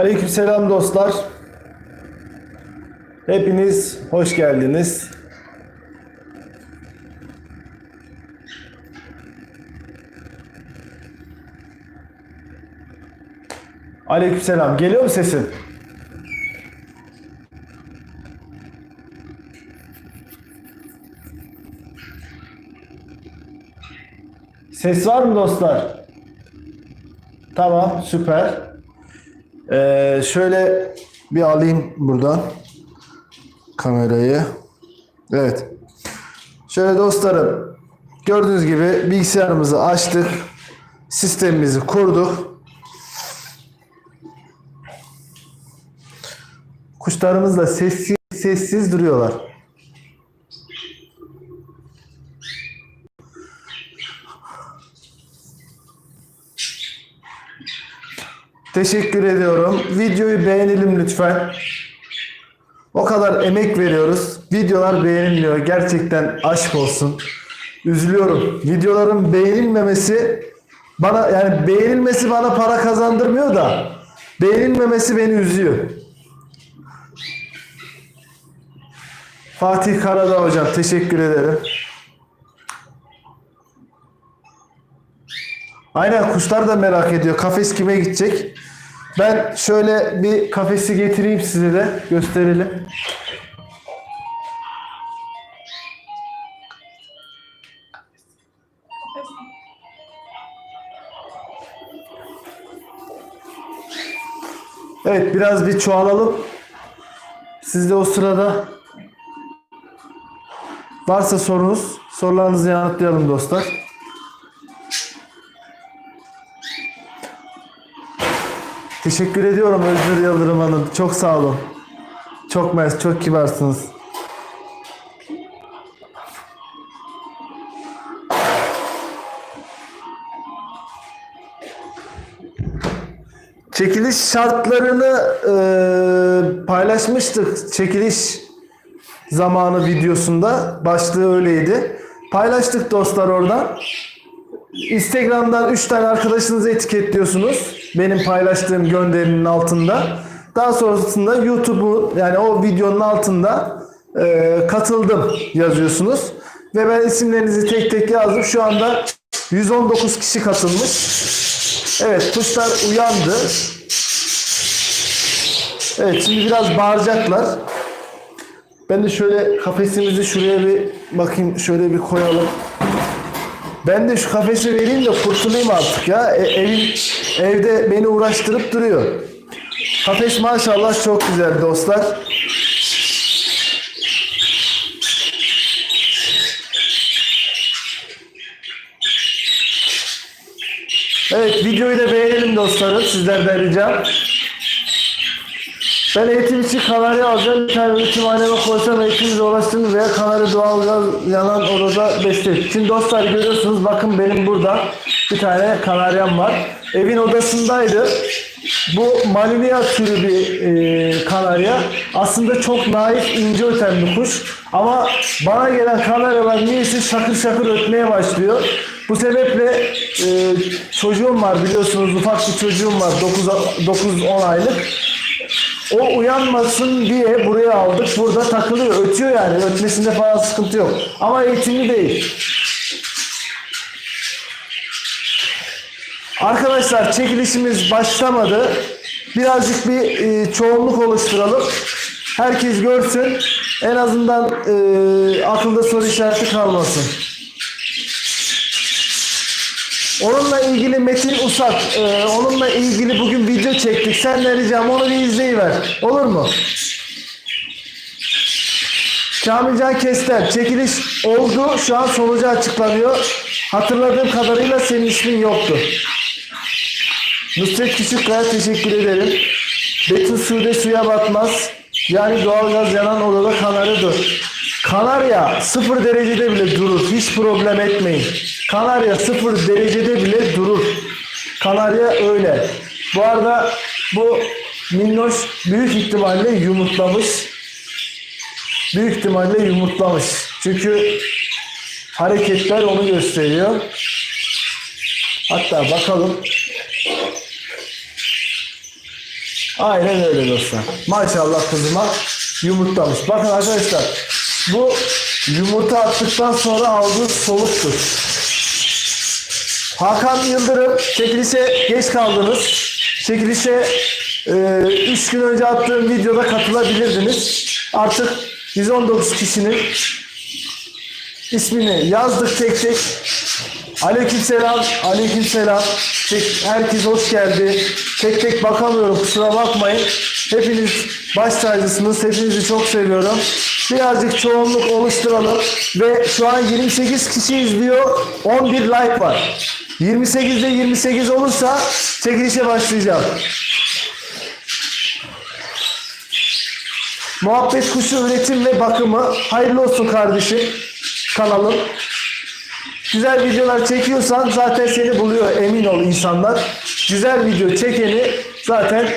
Aleykümselam dostlar. Hepiniz hoş geldiniz. Aleykümselam. Geliyor mu sesim? Ses var mı dostlar? Tamam, süper. Ee, şöyle bir alayım buradan kamerayı. Evet. Şöyle dostlarım, gördüğünüz gibi bilgisayarımızı açtık. Sistemimizi kurduk. Kuşlarımız da sessiz sessiz duruyorlar. Teşekkür ediyorum. Videoyu beğenelim lütfen. O kadar emek veriyoruz. Videolar beğenilmiyor. Gerçekten aşk olsun. Üzülüyorum. Videoların beğenilmemesi bana yani beğenilmesi bana para kazandırmıyor da beğenilmemesi beni üzüyor. Fatih Karadağ hocam teşekkür ederim. Aynen kuşlar da merak ediyor. Kafes kime gidecek? Ben şöyle bir kafesi getireyim size de gösterelim. Evet biraz bir çoğalalım. Siz de o sırada varsa sorunuz sorularınızı yanıtlayalım dostlar. Teşekkür ediyorum Özgür Yıldırım Hanım. Çok sağ olun. Çok mersi, çok kibarsınız. Çekiliş şartlarını e, paylaşmıştık. Çekiliş zamanı videosunda. Başlığı öyleydi. Paylaştık dostlar oradan. Instagram'dan 3 tane arkadaşınızı etiketliyorsunuz. Benim paylaştığım gönderinin altında. Daha sonrasında YouTube'u yani o videonun altında e, katıldım yazıyorsunuz. Ve ben isimlerinizi tek tek yazdım. Şu anda 119 kişi katılmış. Evet kuşlar uyandı. Evet şimdi biraz bağıracaklar. Ben de şöyle kafesimizi şuraya bir bakayım şöyle bir koyalım. Ben de şu kafesi vereyim de kurtulayım artık ya. E, evin, evde beni uğraştırıp duruyor. Kafes maşallah çok güzel dostlar. Evet videoyu da beğenelim dostlarım. Sizlerden ricam. Ben eğitim için kanarya alacağım. Bir tane üretimhaneme koysam eğitimimize ulaştığımız veya kanarya doğalgaz yanan odada beslerim. Şimdi dostlar görüyorsunuz bakın benim burada bir tane kanaryam var. Evin odasındaydı. Bu Malinia türü bir e, kanarya. Aslında çok naif, ince öten bir kuş. Ama bana gelen kanaryalar niyeyse şakır şakır ötmeye başlıyor. Bu sebeple e, çocuğum var biliyorsunuz ufak bir çocuğum var 9-10 aylık. O uyanmasın diye buraya aldık. Burada takılıyor, ötüyor yani. Ötmesinde falan sıkıntı yok. Ama eğitimli değil. Arkadaşlar çekilişimiz başlamadı. Birazcık bir e, çoğunluk oluşturalım. Herkes görsün. En azından e, akılda soru işareti kalmasın. Onunla ilgili Metin Usak, e, onunla ilgili bugün video çektik. Senden ricam onu bir izleyiver. Olur mu? Kamilcan Kester, çekiliş oldu. Şu an sonucu açıklanıyor. Hatırladığım kadarıyla senin ismin yoktu. Nusret Küçükkaya teşekkür ederim. Betül Sude suya batmaz. Yani doğalgaz yanan odada kanarıdır. Kanarya sıfır derecede bile durur. Hiç problem etmeyin. Kanarya sıfır derecede bile durur. Kanarya öyle. Bu arada bu minnoş büyük ihtimalle yumurtlamış. Büyük ihtimalle yumurtlamış. Çünkü hareketler onu gösteriyor. Hatta bakalım. Aynen öyle dostlar. Maşallah kızıma yumurtlamış. Bakın arkadaşlar bu yumurta attıktan sonra aldığı soluktur. Hakan Yıldırım çekilişe geç kaldınız. Çekilişe 3 gün önce attığım videoda katılabilirdiniz. Artık 119 kişinin ismini yazdık tek tek. Aleykümselam, aleykümselam. Tek- Herkes hoş geldi. Tek tek bakamıyorum kusura bakmayın. Hepiniz baş tacısınız. Hepinizi çok seviyorum. Birazcık çoğunluk oluşturalım. Ve şu an 28 kişi izliyor. 11 like var. 28'de 28 olursa çekilişe başlayacağım. Muhabbet kuşu üretim ve bakımı. Hayırlı olsun kardeşim. Kanalım. Güzel videolar çekiyorsan zaten seni buluyor emin ol insanlar. Güzel video çekeni zaten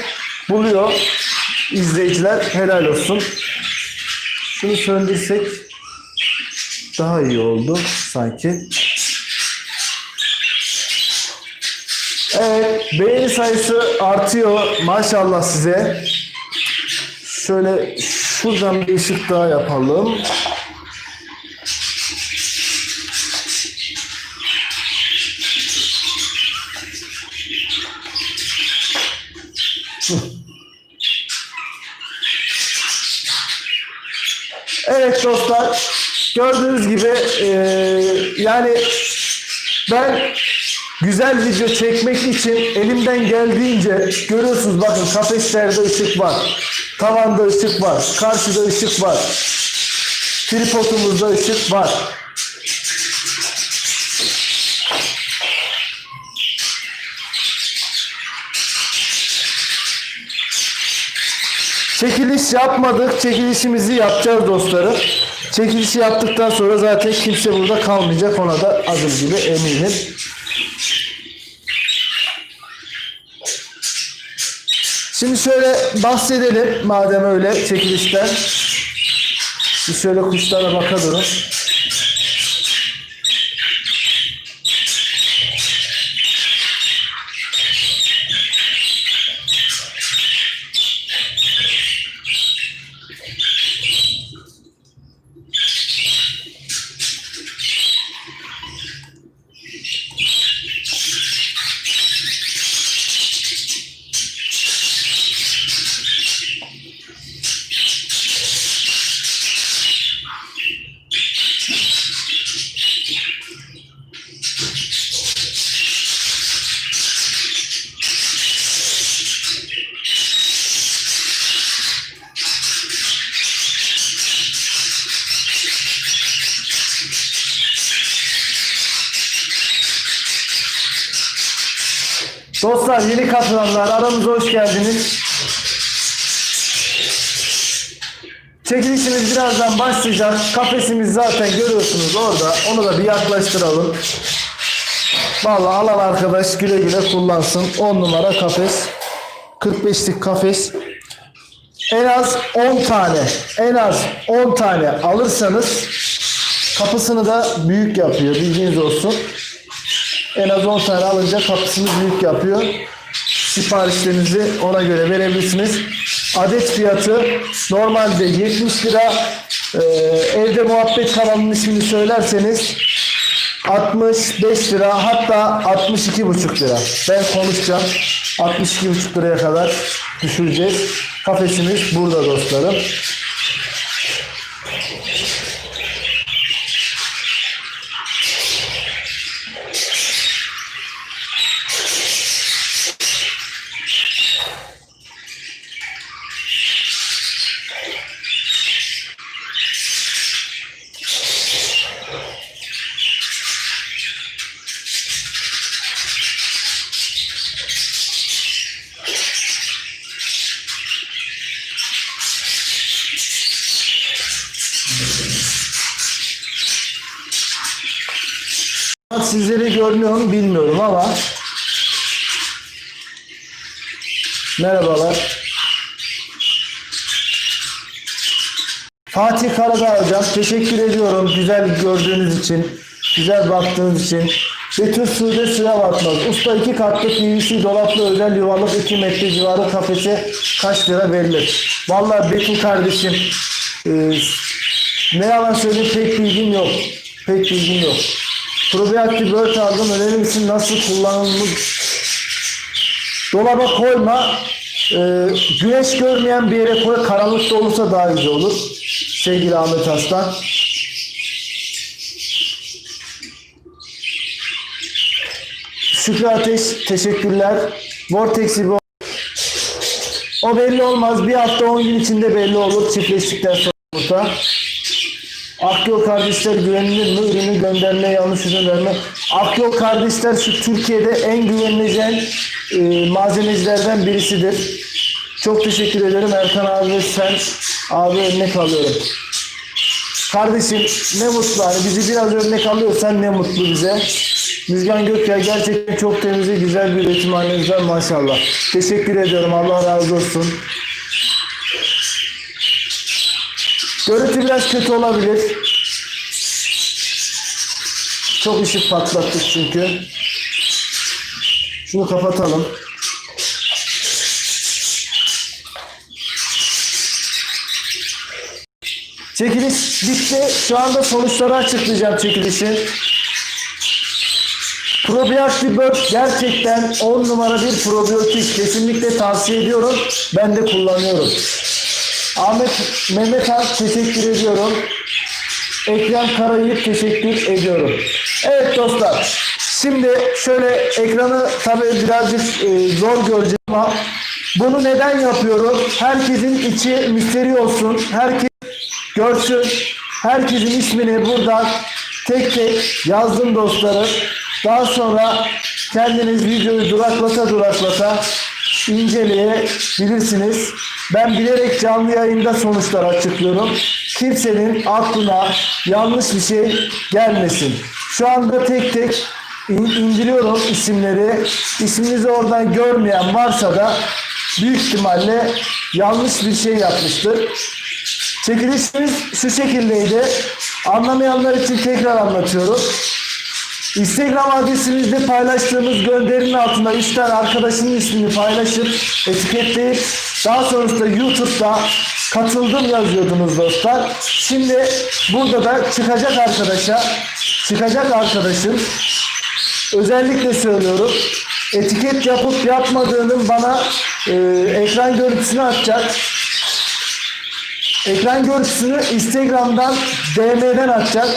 buluyor izleyiciler. Helal olsun. Şunu söndürsek daha iyi oldu sanki. Evet beğeni sayısı artıyor maşallah size. Şöyle şuradan bir ışık daha yapalım. Evet dostlar gördüğünüz gibi eee, yani ben güzel video çekmek için elimden geldiğince görüyorsunuz bakın kafeslerde ışık var. Tavanda ışık var. Karşıda ışık var. Tripodumuzda ışık var. Çekiliş yapmadık. Çekilişimizi yapacağız dostlarım. Çekilişi yaptıktan sonra zaten kimse burada kalmayacak. Ona da adım gibi eminim. Şimdi şöyle bahsedelim madem öyle çekilişten. Bir şöyle kuşlara bakalım. Dostlar yeni katılanlar aramıza hoş geldiniz. Çekilişimiz birazdan başlayacak. Kafesimiz zaten görüyorsunuz orada. Onu da bir yaklaştıralım. Vallahi alan arkadaş güle güle kullansın. 10 numara kafes. 45'lik kafes. En az 10 tane, en az 10 tane alırsanız kapısını da büyük yapıyor. Bilginiz olsun. En az 10 tane alınca kapısını büyük yapıyor. Siparişlerinizi ona göre verebilirsiniz. Adet fiyatı normalde 70 lira. Ee, evde muhabbet kanalının ismini söylerseniz 65 lira hatta 62,5 lira. Ben konuşacağım. 62,5 liraya kadar düşüreceğiz. Kafesimiz burada dostlarım. Sizleri görünüyor bilmiyorum ama Merhabalar. Fatih Karadağ hocam teşekkür ediyorum güzel gördüğünüz için, güzel baktığınız için. Betül Sude Sıra Batmaz. Usta iki katlı PVC dolaplı özel yuvalık 2 metre civarı kafese kaç lira verilir? Vallahi Betül kardeşim e, ne yalan söyleyeyim pek bilgim yok. Pek bilgim yok. Probiyaktif bört aldım. Önerir misin nasıl kullanılır? Dolaba koyma. e, güneş görmeyen bir yere koy. Karanlıkta olursa daha güzel olur. Sevgili Ahmet Aslan. Şükrü Ateş teşekkürler. Vortex'i bu. O belli olmaz. Bir hafta 10 gün içinde belli olur çiftleştikten sonra. Akyol kardeşler güvenilir mi? Ürünü gönderme, yanlış ürün verme. Akyol kardeşler şu Türkiye'de en güvenileceğin e, malzemecilerden birisidir. Çok teşekkür ederim Erkan abi ve sen abi örnek alıyorum. Kardeşim ne mutlu hani bizi biraz örnek alıyorsan ne mutlu bize. Müjgan Gökyay gerçekten çok temiz ve güzel bir üretimhaneniz var maşallah. Teşekkür ediyorum Allah razı olsun. Görüntü biraz kötü olabilir. Çok ışık patlattık çünkü. Şunu kapatalım. Çekiliş bitti. Şu anda sonuçları açıklayacağım çekilişin. Probiyaktif Bird gerçekten 10 numara bir probiyotik. Kesinlikle tavsiye ediyorum. Ben de kullanıyorum. Ahmet Mehmet Ak teşekkür ediyorum. Ekrem Karayip teşekkür ediyorum. Evet dostlar. Şimdi şöyle ekranı tabii birazcık e, zor göreceğim ama bunu neden yapıyorum? Herkesin içi müşteri olsun. Herkes görsün. Herkesin ismini buradan tek tek yazdım dostlarım. Daha sonra kendiniz videoyu duraklata duraklata inceleyebilirsiniz. Ben bilerek canlı yayında sonuçlar açıklıyorum. Kimsenin aklına yanlış bir şey gelmesin. Şu anda tek tek in- indiriyorum isimleri. İsminizi oradan görmeyen varsa da büyük ihtimalle yanlış bir şey yapmıştır. Çekilişimiz şu şekildeydi. Anlamayanlar için tekrar anlatıyorum. Instagram adresimizde paylaştığımız gönderinin altında 3 tane arkadaşının ismini paylaşıp etiketleyip daha sonrasında YouTube'da katıldım yazıyordunuz dostlar. Şimdi burada da çıkacak arkadaşa, çıkacak arkadaşın özellikle söylüyorum. Etiket yapıp yapmadığının bana e, ekran görüntüsünü atacak. Ekran görüntüsünü Instagram'dan DM'den atacak.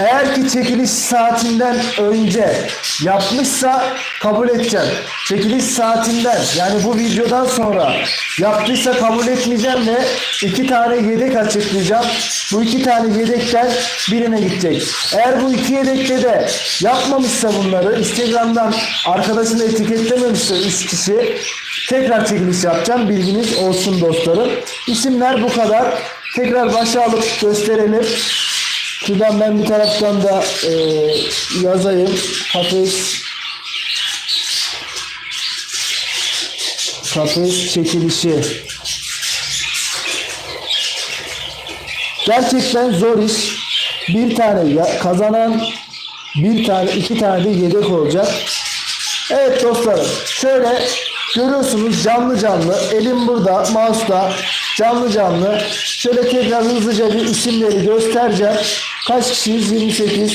Eğer ki çekiliş saatinden önce yapmışsa kabul edeceğim. Çekiliş saatinden yani bu videodan sonra yaptıysa kabul etmeyeceğim ve iki tane yedek açıklayacağım. Bu iki tane yedekten birine gidecek. Eğer bu iki yedekte de yapmamışsa bunları Instagram'dan arkadaşını etiketlememişse 3 kişi tekrar çekiliş yapacağım. Bilginiz olsun dostlarım. İsimler bu kadar. Tekrar başa alıp gösterelim. Şuradan ben bir taraftan da e, yazayım. Kafes Kafes çekilişi. Gerçekten zor iş. Bir tane ya- kazanan bir tane iki tane de yedek olacak. Evet dostlarım şöyle görüyorsunuz canlı canlı elim burada mouse'da canlı canlı şöyle tekrar hızlıca bir isimleri göstereceğim. Kaç kişiyiz? 28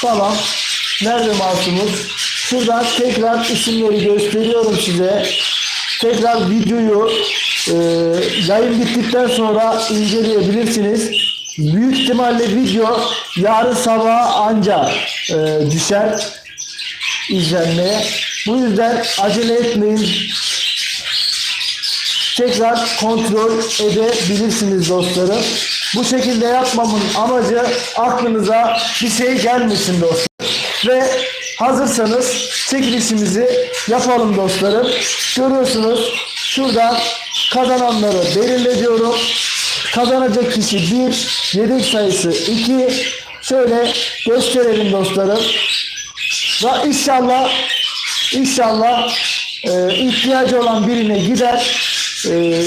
falan. Nerede mouse'umuz? Şuradan tekrar isimleri gösteriyorum size. Tekrar videoyu e, yayın bittikten sonra inceleyebilirsiniz. Büyük ihtimalle video yarın sabah anca e, düşer izlenmeye. Bu yüzden acele etmeyin. Tekrar kontrol edebilirsiniz dostlarım. Bu şekilde yapmamın amacı aklınıza bir şey gelmesin dostlar. Ve hazırsanız çekilişimizi yapalım dostlarım. Görüyorsunuz şuradan kazananları belirle diyorum. Kazanacak kişi 1, yedek sayısı 2. Şöyle gösterelim dostlarım. Ve inşallah inşallah e, ihtiyacı olan birine gider. E,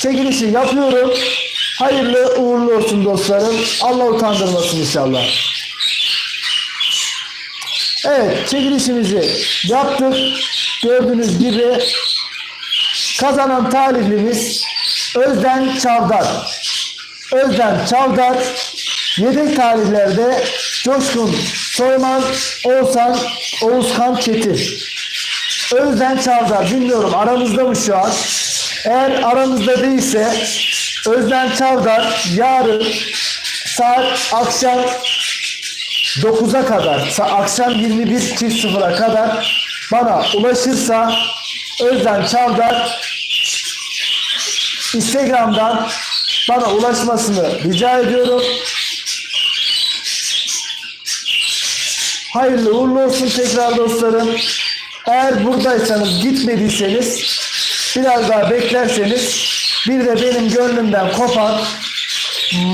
çekilişi yapıyorum. Hayırlı uğurlu olsun dostlarım. Allah utandırmasın inşallah. Evet çekilişimizi yaptık. Gördüğünüz gibi kazanan talihlimiz Özden Çavdar. Özden Çavdar yedek talihlerde Coşkun Soyman, Oğuzhan, Oğuzkan Çetin. Özden Çavdar bilmiyorum aramızda mı şu an? Eğer aramızda değilse Özden Çavdar yarın saat akşam 9'a kadar, akşam 21.00'a kadar bana ulaşırsa Özden Çavdar Instagram'dan bana ulaşmasını rica ediyorum. Hayırlı uğurlu olsun tekrar dostlarım. Eğer buradaysanız gitmediyseniz biraz daha beklerseniz bir de benim gönlümden kopan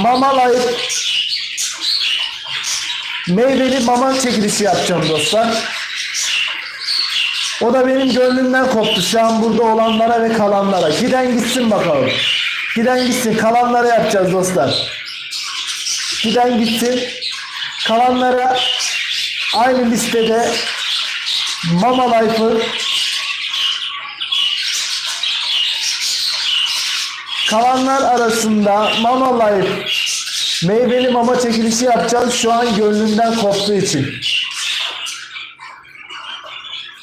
Mama Life meyveli mama çekilişi yapacağım dostlar. O da benim gönlümden koptu şu an burada olanlara ve kalanlara. Giden gitsin bakalım. Giden gitsin. Kalanlara yapacağız dostlar. Giden gitsin. Kalanlara aynı listede Mama Life'ı kalanlar arasında Mama Life meyveli mama çekilişi yapacağız şu an gönlümden koptuğu için.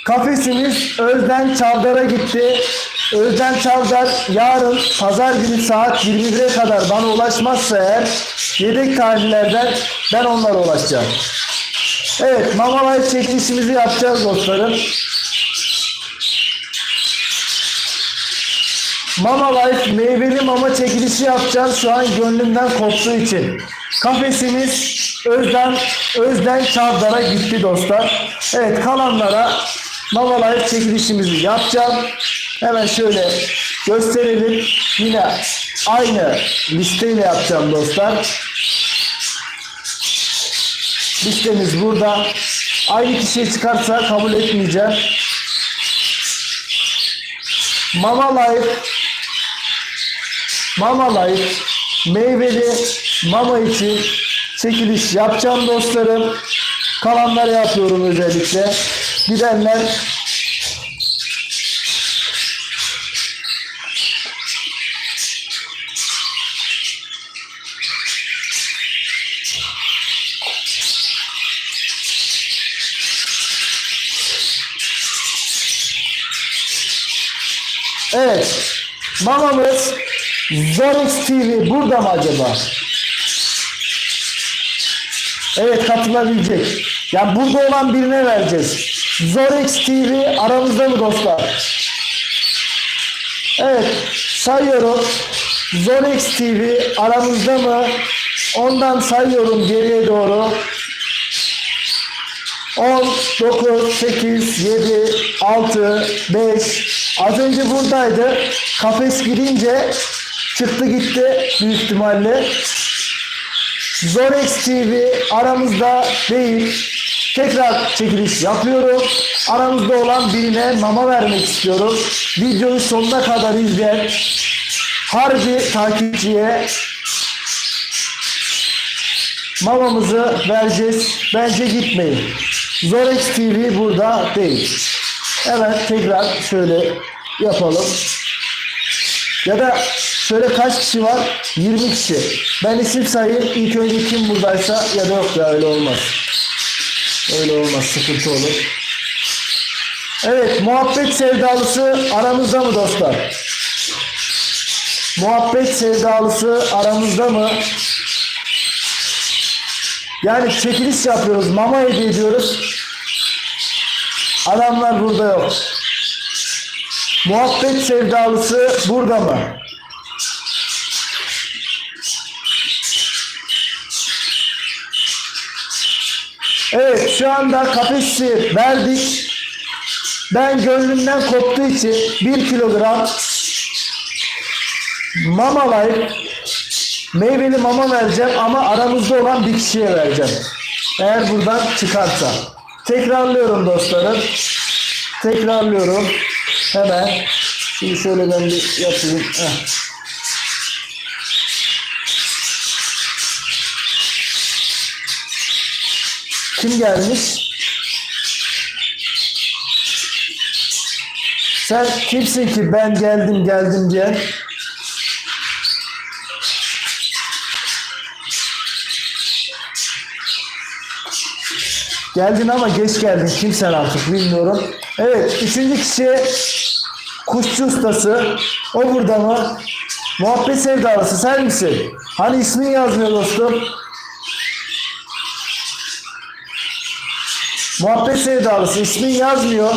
Kafesimiz Özden Çavdar'a gitti. Özden Çavdar yarın pazar günü saat 21'e kadar bana ulaşmazsa eğer yedek tarihlerden ben onlara ulaşacağım. Evet Mama Life çekilişimizi yapacağız dostlarım. Mama Life meyveli mama çekilişi yapacağız şu an gönlümden koptuğu için. Kafesimiz Özden Özden Çavdar'a gitti dostlar. Evet kalanlara Mama Life çekilişimizi yapacağım. Hemen şöyle gösterelim. Yine aynı listeyle yapacağım dostlar. Listemiz burada. Aynı kişiye çıkarsa kabul etmeyeceğim. Mama Life Mama Life meyveli mama için çekiliş yapacağım dostlarım. Kalanları yapıyorum özellikle. Gidenler Evet. Mamamız Zorex TV burada mı acaba? Evet katılabilecek. Ya burada olan birine vereceğiz. Zorex TV aramızda mı dostlar? Evet sayıyorum. Zorex TV aramızda mı? Ondan sayıyorum geriye doğru. 10, 9, 8, 7, 6, 5. Az önce buradaydı. Kafes girince çıktı gitti büyük ihtimalle. Zorex TV aramızda değil. Tekrar çekiliş yapıyorum. Aramızda olan birine mama vermek istiyorum. Videoyu sonuna kadar izleyen harbi takipçiye mamamızı vereceğiz. Bence gitmeyin. Zorex TV burada değil. Hemen tekrar şöyle yapalım. Ya da şöyle kaç kişi var? 20 kişi. Ben isim sayayım. İlk önce kim buradaysa ya da yok ya öyle olmaz. Öyle olmaz. Sıkıntı olur. Evet. Muhabbet sevdalısı aramızda mı dostlar? Muhabbet sevdalısı aramızda mı? Yani çekiliş yapıyoruz. Mama hediye ediyoruz. Adamlar burada yok. Muhabbet sevdalısı burada mı? Evet şu anda kafesi verdik. Ben gönlümden koptuğu için 1 kilogram Mama Life meyveli mama vereceğim ama aramızda olan bir kişiye vereceğim. Eğer buradan çıkarsa. Tekrarlıyorum dostlarım. Tekrarlıyorum. Hemen. Şimdi şöyle ben bir yapayım. Heh. Kim gelmiş? Sen kimsin ki ben geldim geldim diye? Geldin ama geç geldin. Kimsen artık bilmiyorum. Evet üçüncü kişi kuşçu ustası. O burada mı? Muhabbet sevdalısı sen misin? Hani ismin yazmıyor dostum? Muhabbet sevdalısı ismin yazmıyor.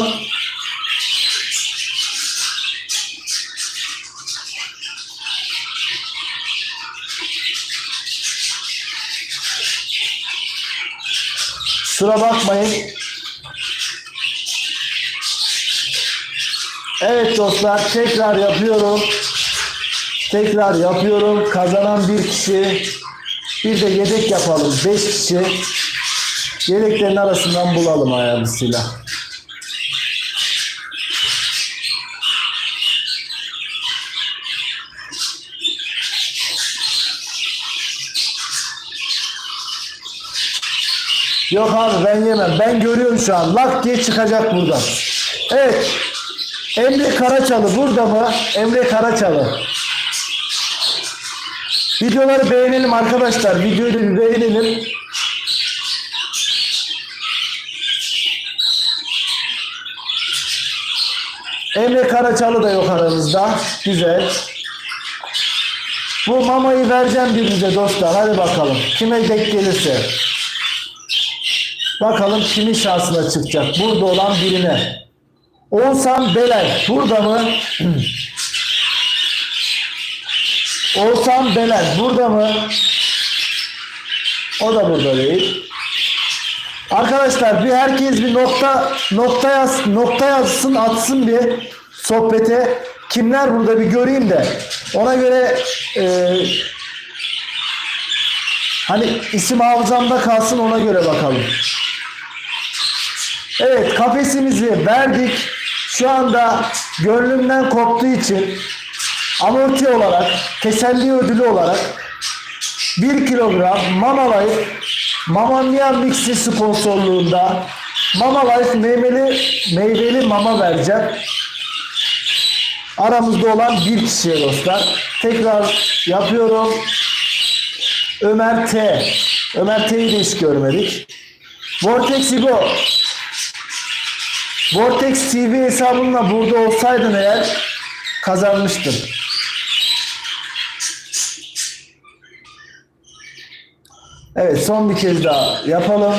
Kusura bakmayın. Evet dostlar tekrar yapıyorum. Tekrar yapıyorum. Kazanan bir kişi. Bir de yedek yapalım. Beş kişi. Yedeklerin arasından bulalım hayırlısıyla. Yok abi ben yemem. Ben görüyorum şu an. Lak diye çıkacak buradan. Evet. Emre Karaçalı burada mı? Emre Karaçalı. Videoları beğenelim arkadaşlar. Videoyu beğenelim. Emre Karaçalı da yok aramızda. Güzel. Bu mamayı vereceğim birinize dostlar. Hadi bakalım. Kime denk gelirse. Bakalım kimin şansına çıkacak. Burada olan birine. Oğuzhan Belen. Burada mı? Oğuzhan Belen. Burada mı? O da burada değil. Arkadaşlar bir herkes bir nokta nokta yaz nokta yazsın atsın bir sohbete. Kimler burada bir göreyim de ona göre e, hani isim hafızamda kalsın ona göre bakalım. Evet kafesimizi verdik. Şu anda gönlümden koptuğu için amorti olarak, teselli ödülü olarak 1 kilogram Mama Life Mama Mia Mix'i sponsorluğunda Mama Life meyveli, meyveli mama vereceğim. Aramızda olan bir kişiye dostlar. Tekrar yapıyorum. Ömer T. Ömer T'yi de hiç görmedik. Vortex İbo. Vortex TV hesabımla burada olsaydın eğer kazanmıştın. Evet son bir kez daha yapalım.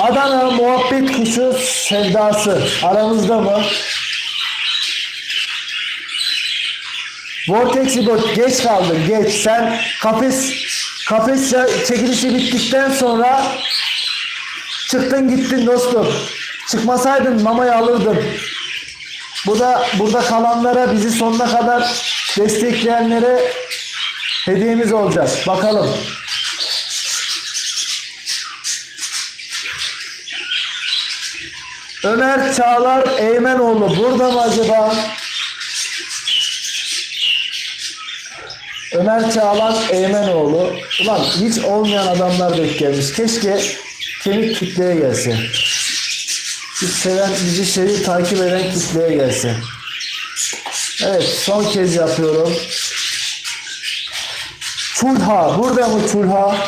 Adana muhabbet kuşu sevdası aramızda mı? Vortex İbo geç kaldın geç. Sen kafes kafes çekilişi bittikten sonra çıktın gittin dostum. Çıkmasaydın mamayı alırdın. Bu da burada kalanlara bizi sonuna kadar destekleyenlere hediyemiz olacak. Bakalım. Ömer Çağlar Eymenoğlu burada mı acaba? Ömer Çağlar Eymenoğlu. Ulan hiç olmayan adamlar denk gelmiş. Keşke kemik kitleye gelse. Bizi seven, bizi sevip takip eden kitleye gelse. Evet son kez yapıyorum. Çulha burada mı Çulha?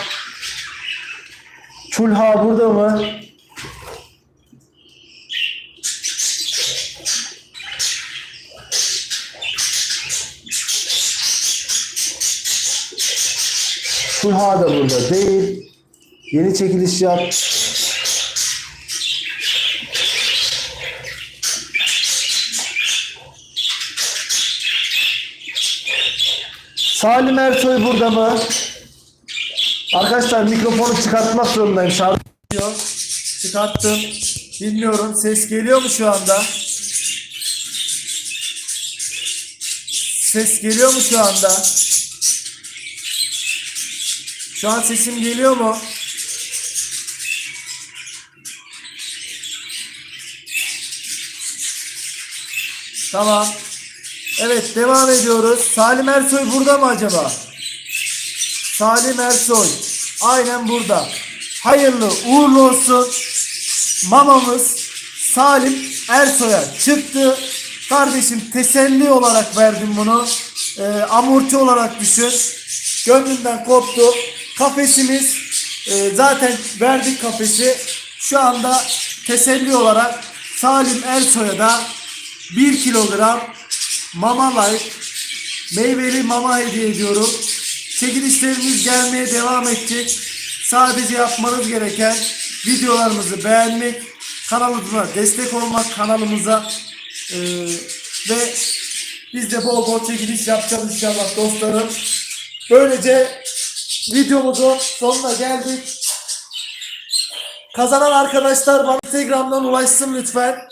Çulha burada mı? Çulha da burada değil. Yeni çekiliş yap. Salim Ersoy burada mı? Arkadaşlar mikrofonu çıkartmak zorundayım. Ediyor. Çıkarttım. Bilmiyorum ses geliyor mu şu anda? Ses geliyor mu şu anda? Şu an sesim geliyor mu? Tamam. Evet devam ediyoruz. Salim Ersoy burada mı acaba? Salim Ersoy. Aynen burada. Hayırlı uğurlu olsun. Mamamız Salim Ersoy'a çıktı. Kardeşim teselli olarak verdim bunu. Ee, amorti olarak düşün. Gönlümden koptu. Kafesimiz e, zaten verdik kafesi. Şu anda teselli olarak Salim Ersoy'a da 1 kilogram mama like meyveli mama hediye ediyorum. Çekilişlerimiz gelmeye devam edecek. Sadece yapmanız gereken videolarımızı beğenmek, kanalımıza destek olmak, kanalımıza eee, ve biz de bol bol çekiliş yapacağız inşallah dostlarım. Böylece videomuzun sonuna geldik. Kazanan arkadaşlar bana Instagram'dan ulaşsın lütfen.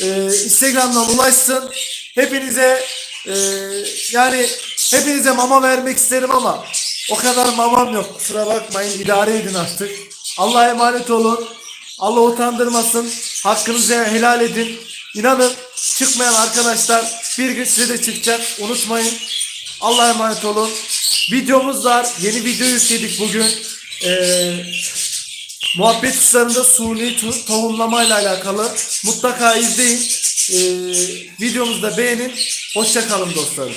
Ee, Instagram'dan ulaşsın. Hepinize e, yani hepinize mama vermek isterim ama o kadar mamam yok. Kusura bakmayın idare edin artık. Allah'a emanet olun. Allah utandırmasın. Hakkınızı helal edin. İnanın çıkmayan arkadaşlar bir gün size de çıkacak. Unutmayın. Allah'a emanet olun. Videomuz var. Yeni video yükledik bugün. Ee, Muhabbet kuşlarında suni to- tohumlamayla alakalı mutlaka izleyin. Ee, videomuzu da beğenin. Hoşça kalın dostlarım.